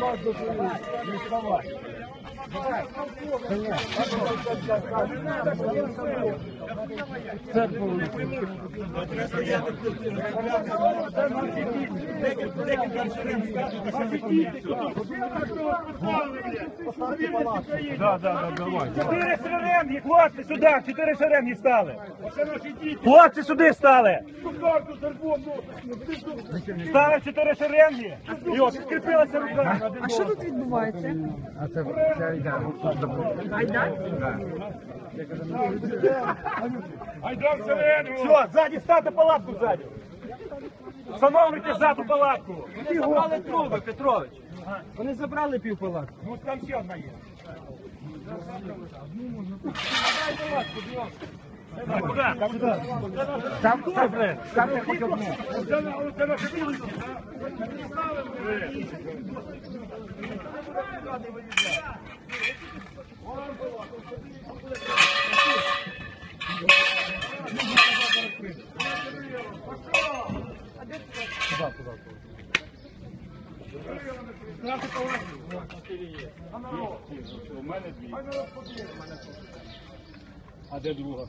Да, да, да, давай. Чотири шеренги, хлопці сюди, чотири шеренги стали. Хлопці сюди стали. Стали чотири шеренги. І от, скріпилася рука. А що тут відбувається? А це це йде. Айдем всередину. Все, ззаді стати палатку ззаді. Встановлюйте ззаду палатку. Вони забрали труби, Петрович. Вони забрали півпалатки. Ну, там ще одна є. Куди? Там, там, там не хоч одну. Це наше місце. А де друга?